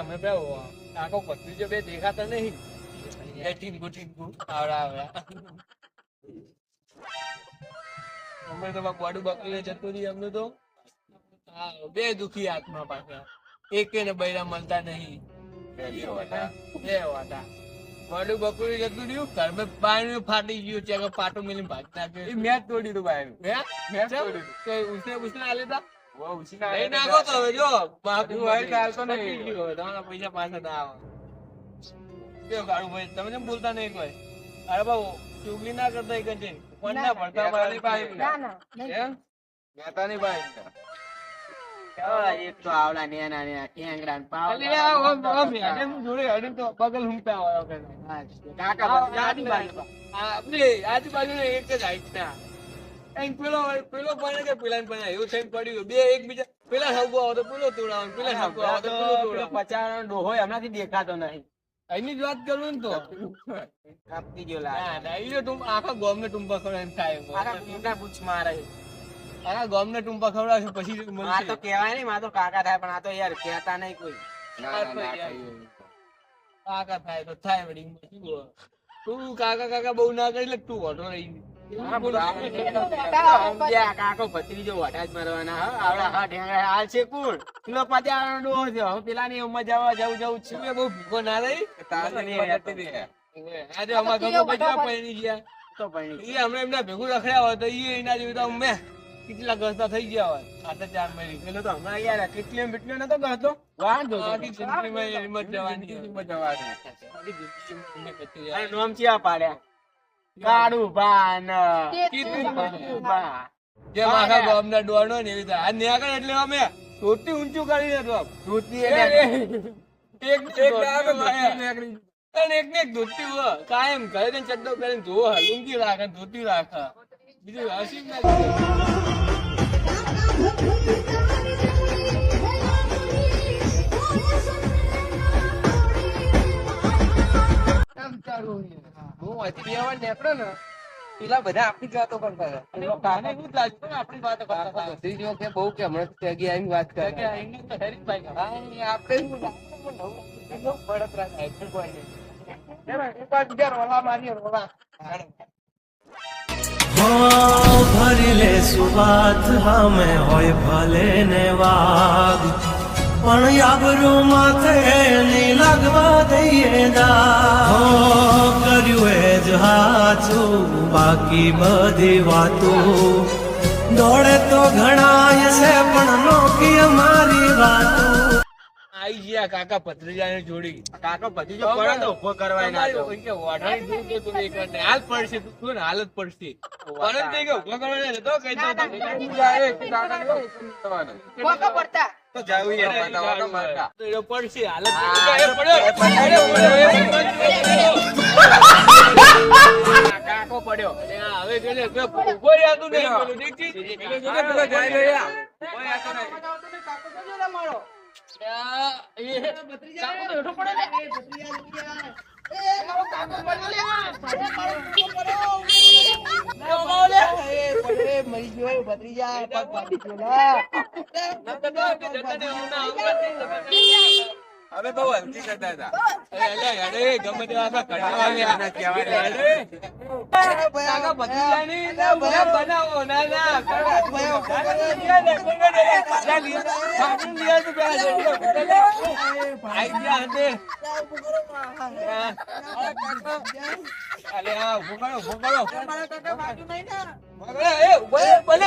અમે બે કાકો જો બે દેખાતા નહીં. એ ટીંકુ આવડા આવડા અમે તો બોડું બકરીને જતું નહીં અમને તો હા, બે દુખી આત્મા પાછા એક ને બૈરા મળતા નહીં. બે વાટા બોડું બકરું જતું રહ્યું ઘરમાં બાયણું ફાટી ગયું છે પાટો મેલી ભાગતા મેં તોડી દઉં બાયણું મેં? તોડી દઉં. ઉસને ઉસને આ તા બહુ ઉછીના લઈ નાખો તો હવે જો બાપ હોય ચાલતો નહીં. ગયું. તમારા પૈસા પાછા ના આવે. કેવું કાળું ભાઈ તમે કેમ બોલતા નહીં કોઈ. અરે બાબુ ચુગલી ના કરતા એક જ કોણ ના ભરતા મહેતાની બાઈ. ના ના મહેતાની બાઈ એક તો આવડા નેના નેના ટેંગડા હું જોડે હેડે તો બગલ હુંપતા આવ્યો કાકા આજુબાજુ. આ આપણે આજુબાજુને એક જ હાઈટ ના. એમ પેલો પેલો પણ કે પેલા પણ એવું થઈને પડ્યું. બે એકબીજા પેલા સાબુ આવો તો પેલો તોડાવો પેલા સાબુ આવો તો પેલો તોડાવો પચાસ ડોહો એમનાથી દેખાતો નહીં. એની જ વાત કરું ને તો. કાપી ગયો લાગે. ના ના તું આખા ગોમ ને ટુંપા ખવડાવે એમ થાય આખા મોટા પૂછ મારે આખા ગામને ટુંપા ખવડાવશે પછી આ તો કહેવાય નહીં માં તો કાકા થાય પણ આ તો યાર કહેતા નહીં કોઈ. ના, ના, ના, કાકા થાય તો થાય વળી તું કાકા કાકા બહુ ના કરી લે તું ઓટો રહી. કાકો ભત્રીજો વઢા મારવાના આવડા હા ઢેંગડા હાલ છે કોણ પેલો પચાસ ડોહો છે. હવે પેલા ની ઉંમર જવા જવું જવું જ છે બહુ ભૂખો ના રહી તારે નહીં હેડતી રહે. આજે અમારા ઘરમાં બધા પૈણી ગયા. તો પણ ઈ હમણાં એમના ભેગું રખડ્યા હોય તો એ એના જેવું તો અમે કેટલા ગસ્તા થઈ ગયા હોય. આટલે ચાર મહિને પેલો તો હમણાં યાર કેટલી મીટલો નતો ગણતો વાંધો જવાની. નોમ ચિયા પાડ્યા. કાળું કીધું ને એવી આ એટલે અમે ધોતી ઊંચું કરી દે તો. ધોતી એક એક દાડો તો અને એક ને એક ધોતી હોય. કાયમ ઘરે ને ચડ્ડો પહેરીને ધોવા. લુંગી રાખે ધોતી રાખે. બીજું હસી ના હું અહીંથી બે વાર નીકળ્યો ને પેલા બધા આપણી જ વાતો કરતા હતા. એવું જ લાગ્યું આપણી વાતો કરતા હતા. ભત્રીજો કે બહુ કે હમણાં ત્યાગી આવીને વાત કરે. કે એને તો હેરી ભાઈ હા, આપણે ભરી લે સુવાત હામે હોય ભલે ને વાગ પણ આબરૂ માથે ની લાગવા દઈએ દા જ બાકી બધી વાતો. દોડે તો ઘણાય છે પણ નોકી અમારી વાતો. આઈ ગયા કાકા ભત્રીજાને જોડી. કાકા ભત્રીજો પડે તો ઊભો કરવાય ના તો? કે વાઢાણી દૂર તો તું એક વાર હાલ પડશે તું ને હાલ જ પડશે. પરંતુ એ કે ઊભો કરવાનો ના તો કઈ તો. એક કાકા ને પડતા. તો જાવું યાર, માતા વાતો તો પડશે હાલ જ પડ્યો પડ્યો, એ પડ્યો, હવે જોને ઊભો રહ્યા તું નહીં પેલો દેખી પેલો જોને પેલો જઈ જઈ રહ્યા. રહ્યા. કોઈ આતો નહીં. કે જતાને ઊંડા આવવા હવે બહુ હલકી કરતા હતા. અલે, અલે, ગમે તેવા આપણે કહેવાય. અલે. કાકા ભત્રીજાની ના ભયા બનાવો ના ના ઊભો કરો અરે, એ, ભલે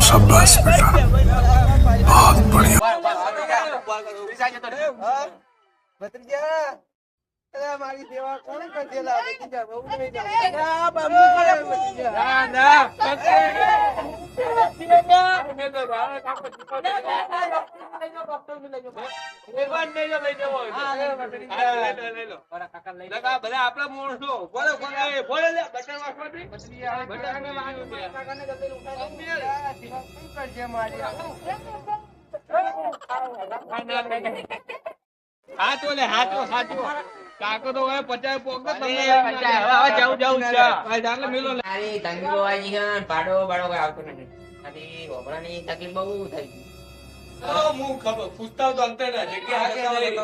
શાબાશ બેટા बहुत बढ़िया। ભત્રીજા અરે મારી સેવા કોણે કરજેલા ભત્રીજા બહુ નહીં ના બાબુ કરે ભત્રીજા ના. ના ભત્રીજા ભત્રીજા ભત્રીજા ભત્રીજા ભત્રીજા લઈ લો, લઈ જવો હોય તો. હા, લઈ લો, લઈ લો. લગા બધા આપણા માણસો. બોલો, બોલો, એ, બોલો લે, બટન વાગવાથી. બટન વાગવાથી. શું કરશે મારી હાચો લે, હાચો, હાચો. કાકો તો હવે પચાસ પોક તો તમને અરે, પચાસ, હવે, હવે જવું, જવું છે. ભાઈ, ચાલો મેલો લે. અરે તંગી બહુ આવી છે ને પાડો બાડો આવતો નથી ખાલી ગોબરાની તકલીફ બહુ થઈ ગઈ હું ખબર પૂછતા તો અંતર ના જગ્યા આગળ નહીં.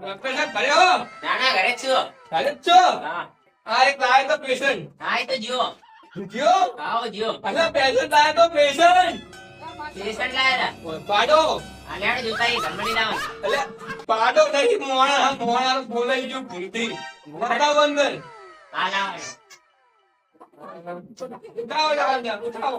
ડોક્ટર સાહેબ ઘરે હો? ના ના ઘરે જ ઘરે છો? હા આ એક લાયો તો patient. હા એ તો જીઓ જીઓ? આવો જીઓ અલા, patient લાયો તો patient. પેશન્ટ લાયા પાડો આ લેડો જોતા એ ઘરમાં પાડો નહીં મોણા મોણા બોલાઈ હા લાવો ઉઠાવો લાવો ઉઠાવો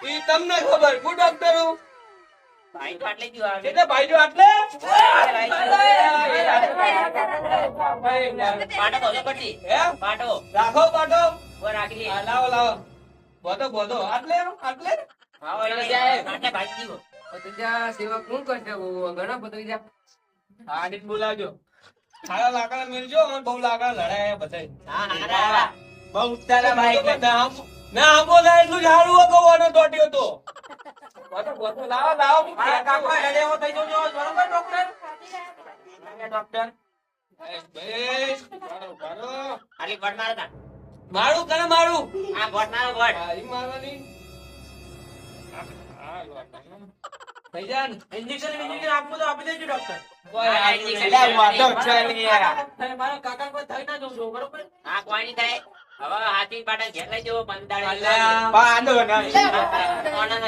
ભાઈ તમને ખબર હું ડોક્ટર હું ભાઈ તો આટલે આટલે પાટો પડતી હે પાટો રાખો પાટો ઓ રાખી લે આ લાવો લાવો. બોધો બોધો. આટલે આટલે આવો એટલે જાય. માટે ભાઈ જીઓ સેવા કોણ કરશે? ઘણા બધા આડીને બોલાવજો. સારા લાકડા મિલજો. અને બહુ લાકડા લડાયા બધાય. હા હા હા બહુ ઉતારા બાઈક ના આમ ના એટલું જ હતો ઓનો તો. બોધો બોધો. લાવો લાવો. કાકા હેડે એવો થઈ જજો. બરોબર ડોક્ટર? ડોક્ટર? બેસ, મારો, મારો. ખાલી પડનાર મારું કરે મારું. આ ગોટ મારો ગોટ મારી મારવાની થઈ ઇન્જેક્શન ઇન્જેક્શન આપવું તો આપી દેજો ડોક્ટર નહીં. એટલે વાંધો છે મારા કાકા કોઈ થઈ ના જવું બરોબર? હા કોઈ નહીં થાય. હવે હાથી પાટા ઘેર લઈ જવો પંદાડે.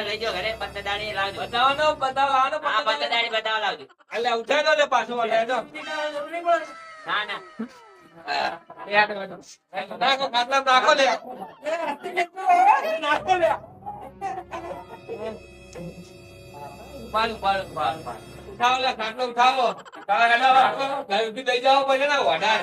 લઈ જાઓ ઘરે પંદાડે લાવજો. બતાવવાનો બતાવવાનો પંદાડે બતાવવા લાવજો. એટલે ઉઠાઈ લે પાછો ના ના. ઉઠાવો ઉઠાવો. ઘરે ઉઠી લઈ જાઓ પછી ના વઢાર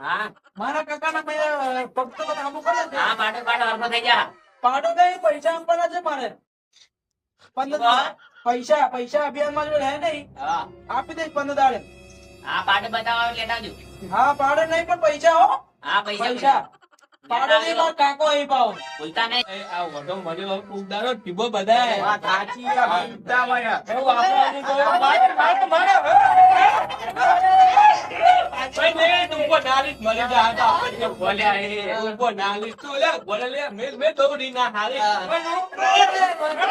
હા મારા ભક્તો કરે છે હા થઈ જા પાડો કઈ પૈસા આપવાના છે મારે પંદર પૈસા પૈસા અભિયાનમાં જો રહે નહીં આપી દઈશ પંદર દાડે હા પાટો બતાવવા લેતા આવજો હા પાડો નહીં પણ પૈસા હો હા પૈસા પૈસા પાડો નહીં મારો કાકો અહીં પાવો ભૂલતા નહીં આ ઉગદારો ટીબો બધાય. એવું મારે. ભાઈ, મેં ઊભો નાલીશ જા, આ બોલ્યા એ. ઊભો નાલીશ તો લે, બોલે લે, મેં- મેં દોડી ના. હારી. મારે નહીં.